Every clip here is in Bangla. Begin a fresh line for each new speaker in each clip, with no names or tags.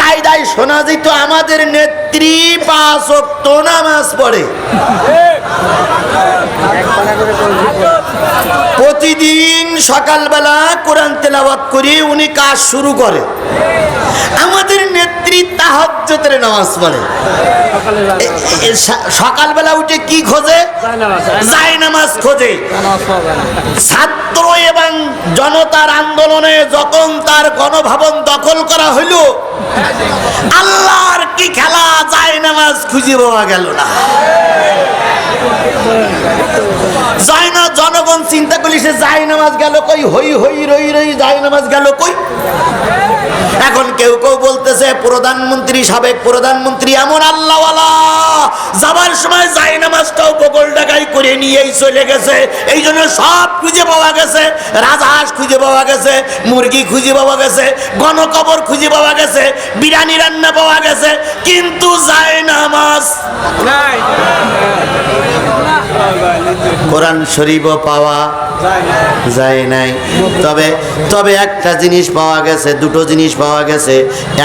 কায়দায় শোনা যেত, আমাদের নেত্রী পাঁচ অক্ত নামাজ পড়ে। প্রতিদিন সকালবেলা কোরআন তেলাওয়াত করে উনি কাজ শুরু করে। আমাদের নেত্রী তাহাজ্জতের নামাজ পড়ে। সকালবেলা উঠে কি খোঁজে? যায় নামাজ খোঁজে। ছাত্র এবং জনতার আন্দোলনে যখন তার গণভবন দখল করা হইল আল্লাহর কি খেলা যায় নামাজ খুঁজে পাওয়া গেল না। জনগণ চিন্তা করলি সে যায় নামাজ গেল কই? হই হই রই রই যায় নামাজ গেল কই? প্রধানমন্ত্রী সাবেক প্রধানমন্ত্রী এমন আল্লাহওয়ালা যাবার সময় যাই নামাজটাও বগল ডাকাই করে নিয়েই চলে গেছে। এই জন্য সব খুঁজে পাওয়া গেছে। রাজহাঁস খুঁজে পাওয়া গেছে মুরগি খুঁজে পাওয়া গেছে গণকবর খুঁজে পাওয়া গেছে বিরিয়ানি রান্না পাওয়া গেছে কিন্তু যায় নামাজ। কোরআন শরীফও পাওয়া যায় নাই। তবে তবে একটা জিনিস পাওয়া গেছে দুটো জিনিস পাওয়া গেছে।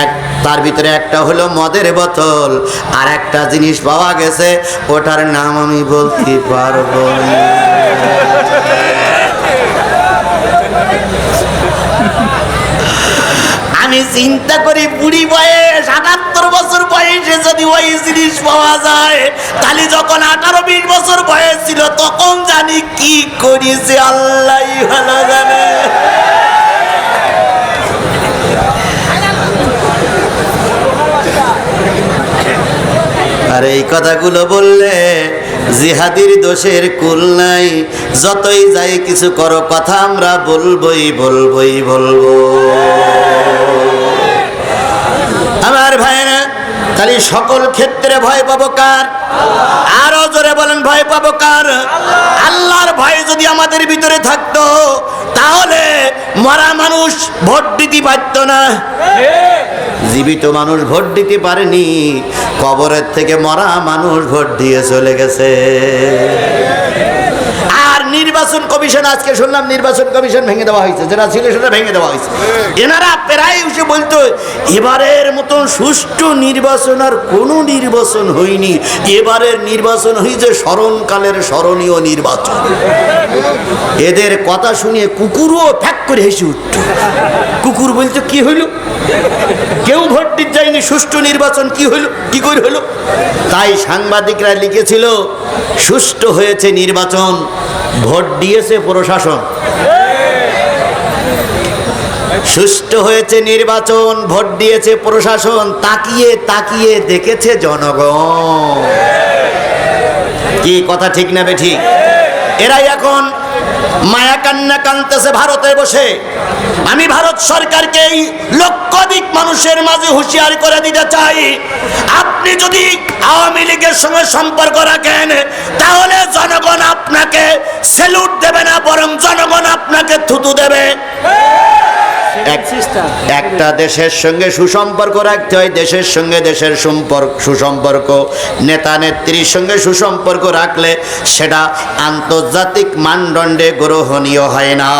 এক তার ভিতরে একটা হলো মদের বোতল, আর একটা জিনিস পাওয়া গেছে, ওটার নাম আমি বলতে পারব আমি চিন্তা করি বুড়ি বয়স, আটাত্তর বছর বয়সে যদি ওই জিনিস পাওয়া যায়, তাহলে যখন আঠারো বিশ বছর বয়স ছিল, তখন জানি কি করেছে আল্লাহ ভালো আর এই কথাগুলো বললে জিহাদির দোষের কুল নাই। যতই যাই কিছু করো, কথা আমরা বলবই বলবই, বলব। আমার ভাইরা তাহলে সকল ক্ষেত্রে ভয় পাবো কার? আরও জোরে বলেন, ভয় পাবো কার? আল্লাহর ভয় যদি আমাদের ভিতরে থাকতো, তাহলে মরা মানুষ ভোট দিতে পারত না। জীবিত মানুষ ভোট দিতে পারেনি। কবরের থেকে মরা মানুষ ভোট দিয়ে চলে গেছে। আর নির্বাচন কমিশন, আজকে শুনলাম নির্বাচন কমিশন ভেঙে দেওয়া হয়েছে। যেটা ছিল সেটা ভেঙে দেওয়া হয়েছে। এনারা প্রায় এসে বলতো, এবারের মতন সুষ্ঠু নির্বাচন আর কোনো নির্বাচন হয়নি। এবারের নির্বাচন হয়েছে স্মরণকালের স্মরণীয় নির্বাচন। এদের কথা শুনিয়ে কুকুরও ফ্যাক করে হেসে উঠত কুকুর বলতো, কি হইল? কেউ ভোট দিতে যায়নি, সুষ্ঠু নির্বাচন কি হইল? কি করে হইল? তাই সাংবাদিকরা লিখেছিল, সুষ্ঠু হয়েছে নির্বাচন, ভোট দিয়েছে প্রশাসন। সুষ্ঠু হয়েছে নির্বাচন, ভোট দিয়েছে প্রশাসন, তাকিয়ে তাকিয়ে দেখেছে জনগণ। কি কথা ঠিক না বে ঠিক? এরাই এখন মায়া কান্না কানতেছে ভারতে বসে। আমি ভারত সরকারকে এই লক্ষাধিক মানুষের মাঝে হুঁশিয়ার করে দিতে চাই। আপনি যদি আওয়ামী লীগের সঙ্গে সম্পর্ক রাখেন, তাহলে জনগণ আপনাকে সেলুট দেবে না, বরং জনগণ আপনাকে থুতু দেবে। একটা দেশের সঙ্গে সুসম্পর্ক রাখতে হয়, দেশের সঙ্গে দেশের সম্পর্ক, সুসম্পর্ক। নেতা নেত্রীর সঙ্গে সুসম্পর্ক রাখলে সেটা আন্তর্জাতিক মানদণ্ডে গ্রহণীয় হয় না।